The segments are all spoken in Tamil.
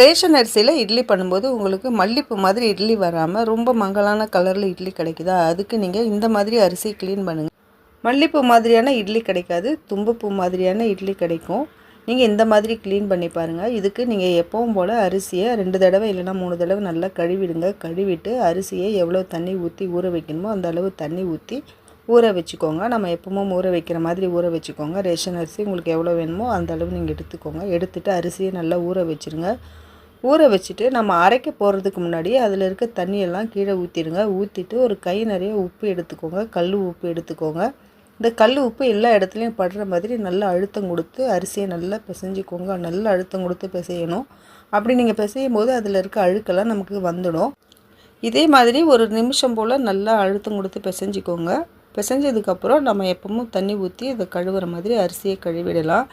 ரேஷன் அரிசியில் இட்லி பண்ணும்போது உங்களுக்கு மல்லிப்பூ மாதிரி இட்லி வராமல் ரொம்ப மங்கலான கலரில் இட்லி கிடைக்குதா? அதுக்கு நீங்கள் இந்த மாதிரி அரிசி க்ளீன் பண்ணுங்கள் மல்லிப்பூ மாதிரியான இட்லி கிடைக்காது. தும்பப்பூ மாதிரியான இட்லி கிடைக்கும். நீங்கள் இந்த மாதிரி க்ளீன் பண்ணி பாருங்கள் இதுக்கு நீங்கள் எப்பவும் போல் அரிசியை ரெண்டு தடவை இல்லைனா மூணு தடவை நல்லா கழுவிடுங்க. கழுவிட்டு அரிசியை எவ்வளோ தண்ணி ஊற்றி ஊற வைக்கணுமோ அந்த அளவு தண்ணி ஊற்றி ஊற வச்சுக்கோங்க. நம்ம எப்பவும் ஊற வைக்கிற மாதிரி ஊற வச்சுக்கோங்க. ரேஷன் அரிசி உங்களுக்கு எவ்வளோ வேணுமோ அந்த அளவு நீங்கள் எடுத்துக்கோங்க. எடுத்துகிட்டு அரிசியை நல்லா ஊற வச்சுருங்க. ஊற வச்சுட்டு நம்ம அரைக்க போகிறதுக்கு முன்னாடி அதில் இருக்க தண்ணியெல்லாம் கீழே ஊற்றிடுங்க ஊற்றிட்டு ஒரு கை நிறைய உப்பு எடுத்துக்கோங்க. கல் உப்பு எடுத்துக்கோங்க. இந்த கல் உப்பு எல்லா இடத்துலையும் படுற மாதிரி நல்லா அழுத்தம் கொடுத்து அரிசியை நல்லா பிசைஞ்சிக்கோங்க. நல்லா அழுத்தம் கொடுத்து பிசையணும். அப்படி நீங்கள் பிசையும் போது அதில் இருக்க அழுக்கெல்லாம் நமக்கு வந்துடும். இதே மாதிரி ஒரு நிமிஷம் போல் நல்லா அழுத்தம் கொடுத்து பிசைஞ்சிக்கோங்க. பிசைஞ்சதுக்கப்புறம் நம்ம எப்பவும் தண்ணி ஊற்றி இதை கழுவுற மாதிரி அரிசியை கழுவிடலாம்.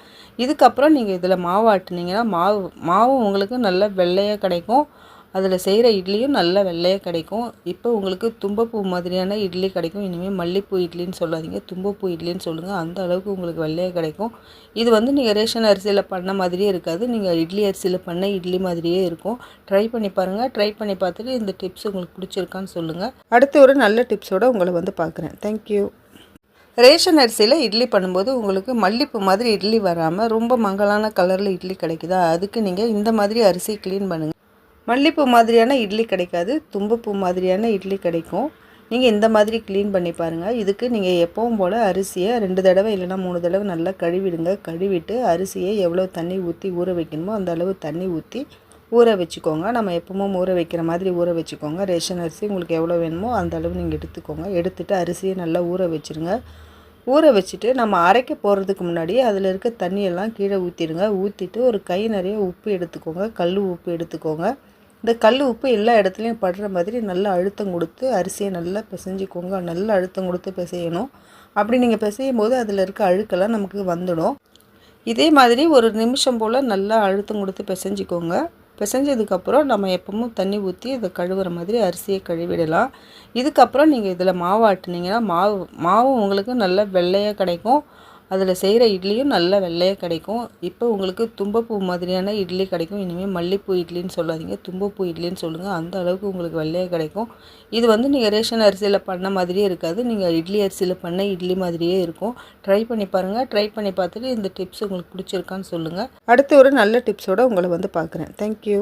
இதுக்கப்புறம் நீங்கள் இதில் மாவு ஆட்டினீங்கன்னா மாவு மாவும் உங்களுக்கு நல்ல வெள்ளையாக கிடைக்கும். அதில் செய்கிற இட்லியும் நல்ல வெள்ளையாக கிடைக்கும். இப்போ உங்களுக்கு தும்பப்பூ மாதிரியான இட்லி கிடைக்கும். இனிமேல் மல்லிப்பூ இட்லின்னு சொல்லாதீங்க. தும்பப்பூ இட்லின்னு சொல்லுங்கள் அந்த அளவுக்கு உங்களுக்கு வெள்ளையாக கிடைக்கும். இது வந்து நீங்கள் ரேஷன் அரிசியில் பண்ண மாதிரியே இருக்காது. நீங்கள் இட்லி அரிசியில் பண்ண இட்லி மாதிரியே இருக்கும். ட்ரை பண்ணி பாருங்கள் ட்ரை பண்ணி பார்த்துட்டு இந்த டிப்ஸ் உங்களுக்கு பிடிச்சிருக்கான்னு சொல்லுங்கள் அடுத்து ஒரு நல்ல டிப்ஸோடு உங்களை வந்து பார்க்குறேன். தேங்க்யூ ரேஷன் அரிசியில் இட்லி பண்ணும்போது உங்களுக்கு மல்லிப்பூ மாதிரி இட்லி வராமல் ரொம்ப மங்கலான கலரில் இட்லி கிடைக்குதா? அதுக்கு நீங்கள் இந்த மாதிரி அரிசி க்ளீன் பண்ணுங்கள் மல்லிப்பூ மாதிரியான இட்லி கிடைக்காது தும்பப்பூ மாதிரியான இட்லி கிடைக்கும். நீங்கள் இந்த மாதிரி க்ளீன் பண்ணி பாருங்கள் இதுக்கு நீங்கள் எப்பவும் போல் அரிசியை ரெண்டு தடவை இல்லைனா மூணு தடவை நல்லா கழுவிடுங்க. கழுவிட்டு அரிசியை எவ்வளோ தண்ணி ஊற்றி ஊற வைக்கணுமோ அந்த அளவு தண்ணி ஊற்றி ஊற வச்சுக்கோங்க. நம்ம எப்பவும் ஊற வைக்கிற மாதிரி ஊற வச்சுக்கோங்க. ரேஷன் அரிசி உங்களுக்கு எவ்வளோ வேணுமோ அந்த அளவு நீங்கள் எடுத்துக்கோங்க. எடுத்துகிட்டு அரிசியை நல்லா ஊற வச்சுருங்க. ஊற வச்சுட்டு நம்ம அரைக்க போகிறதுக்கு முன்னாடி அதில் இருக்க தண்ணியெல்லாம் கீழே ஊற்றிடுங்க ஊற்றிட்டு ஒரு கை நிறைய உப்பு எடுத்துக்கோங்க. கல் உப்பு எடுத்துக்கோங்க. இந்த கல் உப்பு எல்லா இடத்துலையும் படுற மாதிரி நல்லா அழுத்தம் கொடுத்து அரிசியை நல்லா பிசைஞ்சிக்கோங்க. நல்லா அழுத்தம் கொடுத்து பிசையணும். அப்படி நீங்கள் பிசையும் போது அதில் இருக்க அழுக்கெல்லாம் நமக்கு வந்துடும். இதே மாதிரி ஒரு நிமிஷம் போல் நல்லா அழுத்தம் கொடுத்து பிசைஞ்சிக்கோங்க. பிசைஞ்சதுக்கப்புறம் நம்ம எப்பவும் தண்ணி ஊற்றி இதை கழுவுற மாதிரி அரிசியை கழுவிடலாம். இதுக்கப்புறம் நீங்கள் இதில் மாவு ஆட்டினீங்கன்னா மாவு மாவும் உங்களுக்கு நல்லா வெள்ளையாக கிடைக்கும். அதில் செய்கிற இட்லியும் நல்ல வெள்ளையாக கிடைக்கும். இப்போ உங்களுக்கு தும்பப்பூ மாதிரியான இட்லி கிடைக்கும். இனிமேல் மல்லிப்பூ இட்லின்னு சொல்லாதீங்க. தும்பப்பூ இட்லின்னு சொல்லுங்கள் அந்த அளவுக்கு உங்களுக்கு வெள்ளையாக கிடைக்கும். இது வந்து நீங்கள் ரேஷன் அரிசியில் பண்ண மாதிரியே இருக்காது. நீங்கள் இட்லி அரிசியில் பண்ண இட்லி மாதிரியே இருக்கும். ட்ரை பண்ணி பாருங்கள் ட்ரை பண்ணி பார்த்துட்டு இந்த டிப்ஸ் உங்களுக்கு பிடிச்சிருக்கான்னு சொல்லுங்கள் அடுத்து ஒரு நல்ல டிப்ஸோடு உங்களை வந்து பார்க்குறேன். தேங்க்யூ